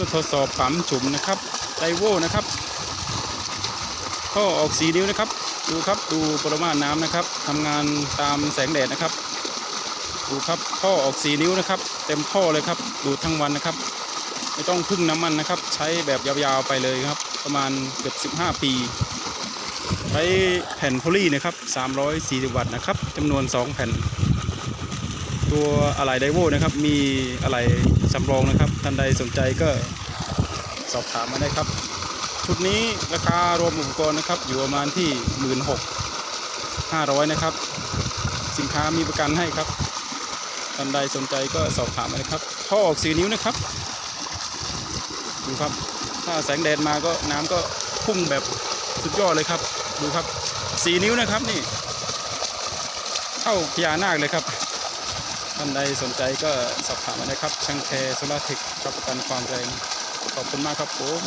มาทดสอบปั๊มจุ่มนะครับไดโวนะครับท่อออกสีนิ้วนะครับ ดูครับดูปริมาณน้ำนะครับทำงานตามแสงแดดนะครับ ดูครับท่อออกสีนิ้วนะครับ เต็มท่อเลยครับดูทั้งวันนะครับ ไม่ต้องพึ่งน้ำมันนะครับ ใช้แบบยาวๆไปเลยครับ ประมาณเกือบ15 ปีใช้แผ่นโพลีนะครับ340 วัตต์นะครับจำนวน 2 แผ่น ตัวอะไหล่ไดโวนะครับ มีอะไหล่สำรองนะครับ ท่านใดสนใจก็สอบถามมาได้ครับ ชุดนี้ราคารวมอุปกรณ์นะครับ อยู่ประมาณที่16,500นะครับ สินค้ามีประกันให้ครับ ท่านใดสนใจก็สอบถามมาเลยครับท่อออกสีนิ้วนะครับดูครับ ถ้าแสงแดดมาก็น้ำก็พุ่งแบบสุดยอดเลยครับ ดูครับสีนิ้วนะครับนี่เท่าพญานาคเลยครับ ท่านใดสนใจก็สอบถามมาได้ครับช่างแคร์โซลาร์เทครับประกันความแรงขอบคุณมากครับผม